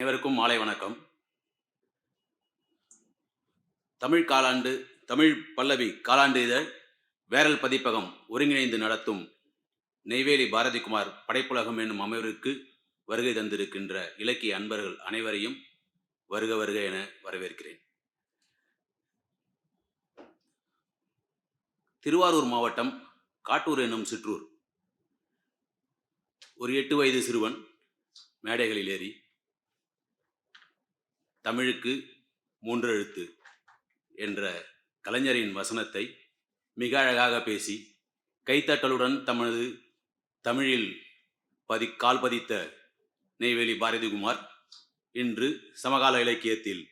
அனைவருக்கும் மாலை வணக்கம். தமிழ் காலாண்டு தமிழ் பல்லவி காலாண்டு இதழ் வேரல் பதிப்பகம் ஒருங்கிணைந்து நடத்தும் நெய்வேலி பாரதிகுமார் படைப்புலகம் என்னும் அமைவிற்கு வருகை தந்திருக்கின்ற இலக்கிய அன்பர்கள் அனைவரையும் வருக வருக என வரவேற்கிறேன். திருவாரூர் மாவட்டம் காட்டூர் என்னும் சிற்றூர். ஒரு எட்டு வயது சிறுவன் மேடைகளில் ஏறி தமிழுக்கு மூன்றெழுத்து என்ற கலைஞரின் வசனத்தை மிக அழகாக பேசி கைத்தட்டலுடன் தமது தமிழில் பதி கால் பதித்த நெய்வேலி பாரதிகுமார் இன்று சமகால இலக்கியத்தில்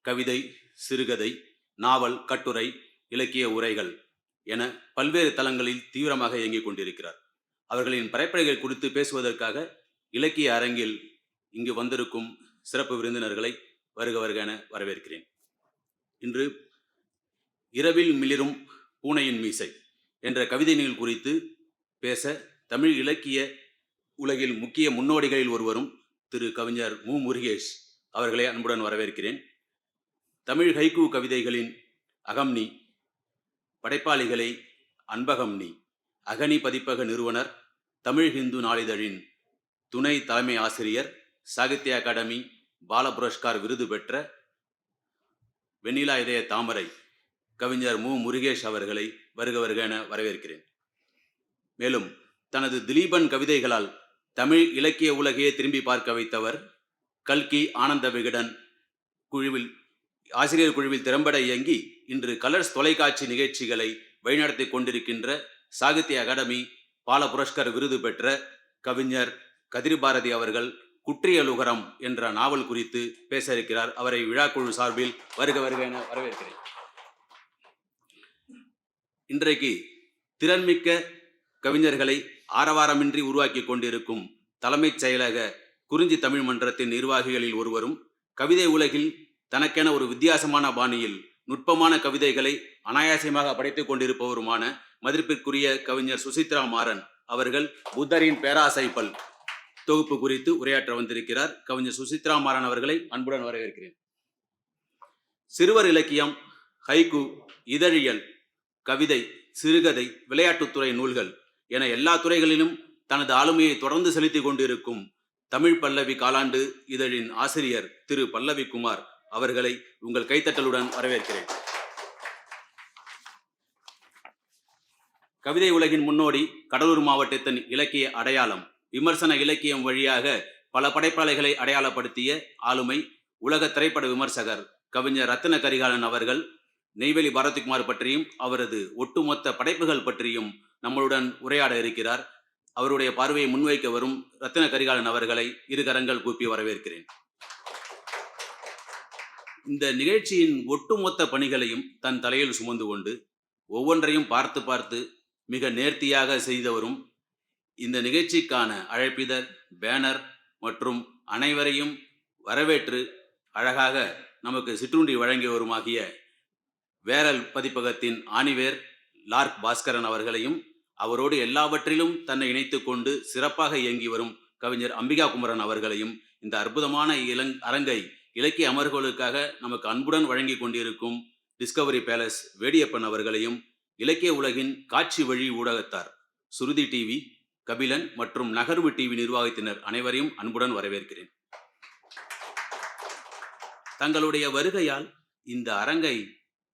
கவிதை சிறுகதை நாவல் கட்டுரை இலக்கிய உரைகள் என பல்வேறு தளங்களில் தீவிரமாக இயங்கிக் கொண்டிருக்கிறார். அவர்களின் படைப்படைகள் குறித்து பேசுவதற்காக இலக்கிய அரங்கில் இங்கு வந்திருக்கும் சிறப்பு விருந்தினர்களை வருக வருக என வரவேற்கிறேன். இன்று இரவில் மிளிரும் பூனையின் மீசை என்ற கவிதை நிகழ் குறித்து பேச தமிழ் இலக்கிய உலகில் முக்கிய முன்னோடிகளில் ஒருவரும் திரு கவிஞர் மு. முருகேஷ் அவர்களை அன்புடன் வரவேற்கிறேன். தமிழ் ஹைகு கவிதைகளின் அகம்னி படைப்பாளிகளை அன்பகம்னி அகனி பதிப்பக நிறுவனர் தமிழ் ஹிந்து நாளிதழின் துணை தலைமை ஆசிரியர் சாகித்ய அகாடமி பால புரஸ்கார் விருது பெற்ற வெண்ணிலா இதய தாமரை கவிஞர் மு. முருகேஷ் அவர்களை வருக வருக என வரவேற்கிறேன். மேலும் தனது திலீபன் கவிதைகளால் தமிழ் இலக்கிய உலகையே திரும்பி பார்க்க வைத்தவர் கல்கி ஆனந்த விகடன் குழுவில் ஆசிரியர் குழுவில் திறம்பட இயங்கி இன்று கலர்ஸ் தொலைக்காட்சி நிகழ்ச்சிகளை வழிநடத்தி கொண்டிருக்கின்ற சாகித்ய அகாடமி பால புரஸ்கர் விருது பெற்ற கவிஞர் கதிர்பாரதி அவர்கள் குற்றியலுகரம் என்ற நாவல் குறித்து பேச இருக்கிறார் அவரை விழாக்குழு சார்பில் வருக வருக என வரவேற்கிறேன். இன்றைக்கு திறன்மிக்க கவிஞர்களை ஆரவாரமின்றி உருவாக்கி கொண்டிருக்கும் தலைமைச் செயலக குறிஞ்சி தமிழ் மன்றத்தின் நிர்வாகிகளில் ஒருவரும் கவிதை உலகில் தனக்கென ஒரு வித்தியாசமான பாணியில் நுட்பமான கவிதைகளை அனாயாசமாக படைத்துக் கொண்டிருப்பவருமான மதிப்பிற்குரிய கவிஞர் சுசித்ரா மாறன் அவர்கள் புத்தரின் பேராசைப்பல் தொகுப்பு குறித்து உரையாற்ற வந்திருக்கிறார் கவிஞர் சுசித்ரா மாறன் அவர்களை அன்புடன் வரவேற்கிறேன். சிறுவர் இலக்கியம் ஹைகு இதழியல் கவிதை சிறுகதை விளையாட்டுத்துறை நூல்கள் என எல்லா துறைகளிலும் தனது ஆளுமையை தொடர்ந்து செலுத்திக் கொண்டிருக்கும் தமிழ் பல்லவி காலாண்டு இதழின் ஆசிரியர் திரு பல்லவி குமார் அவர்களை உங்கள் கைத்தட்டலுடன் வரவேற்கிறேன். கவிதை உலகின் முன்னோடி கடலூர் மாவட்டத்தின் இலக்கிய அடையாளம் விமர்சன இலக்கியம் வழியாக பல படைப்பாளைகளை அடையாளப்படுத்திய ஆளுமை உலக திரைப்பட விமர்சகர் கவிஞர் ரத்தின கரிகாலன் அவர்கள் நெய்வேலி பாரதிக்குமார் பற்றியும் அவரது ஒட்டுமொத்த படைப்புகள் பற்றியும் நம்மளுடன் உரையாட இருக்கிறார். அவருடைய பார்வையை முன்வைக்க வரும் ரத்தின கரிகாலன் அவர்களை இரு கரங்கள் கூப்பி வரவேற்கிறேன். இந்த நிகழ்ச்சியின் ஒட்டுமொத்த பணிகளையும் தன் தலையில் சுமந்து கொண்டு ஒவ்வொன்றையும் பார்த்து பார்த்து மிக நேர்த்தியாக செய்தவரும் இந்த நிகழ்ச்சிக்கான அழைப்பிதழ் பேனர் மற்றும் அனைவரையும் வரவேற்று அழகாக நமக்கு சிற்றுண்டி வழங்கியவருமாகிய வேரல் பதிப்பகத்தின் ஆணிவேர் லார்க் பாஸ்கரன் அவர்களையும் அவரோடு எல்லாவற்றிலும் தன்னை இணைத்து கொண்டு சிறப்பாக இயங்கி வரும் கவிஞர் அம்பிகா குமரன் அவர்களையும் இந்த அற்புதமான இளங் அரங்கை இலக்கிய அமர்வுகளுக்காக நமக்கு அன்புடன் வழங்கி கொண்டிருக்கும் டிஸ்கவரி பேலஸ் வேடியப்பன் அவர்களையும் இலக்கிய உலகின் காட்சி வழி ஊடகத்தார் சுருதி டிவி கபிலன் மற்றும் நகர்வு டிவி நிர்வாகத்தினர் அனைவரையும் அன்புடன் வரவேற்கிறேன். தங்களுடைய வருகையால் இந்த அரங்கை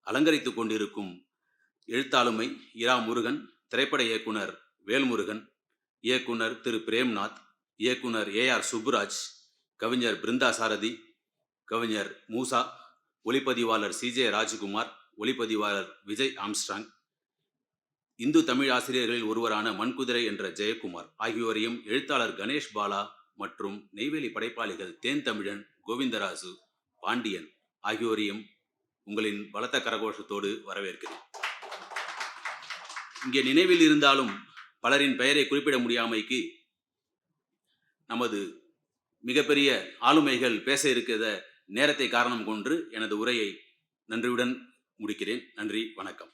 அலங்கரித்துக் கொண்டிருக்கும் எழுத்தாளுமை இரா முருகன் திரைப்பட இயக்குனர் வேல்முருகன் இயக்குனர் திரு பிரேம்நாத் இயக்குனர் ஏ ஆர் சுப்புராஜ் கவிஞர் பிருந்தா சாரதி கவிஞர் மூசா ஒளிப்பதிவாளர் சிஜே ராஜ்குமார் ஒளிப்பதிவாளர் விஜய் ஆம்ஸ்டாங் இந்து தமிழ் ஆசிரியர்களில் ஒருவரான மண்குதிரை என்ற ஜெயக்குமார் ஆகியோரையும் எழுத்தாளர் கணேஷ் பாலா மற்றும் நெய்வேலி படைப்பாளிகள் தேன் தமிழன் கோவிந்தராசு பாண்டியன் ஆகியோரையும் உங்களின் பலத்த கரகோஷத்தோடு வரவேற்கிறேன். இங்கே நினைவில் இருந்தாலும் பலரின் பெயரை குறிப்பிட முடியாமைக்கு நமது மிகப்பெரிய ஆளுமைகள் பேச இருக்கிறத நேரத்தை காரணம் கொண்டு எனது உரையை நன்றியுடன் முடிக்கிறேன். நன்றி வணக்கம்.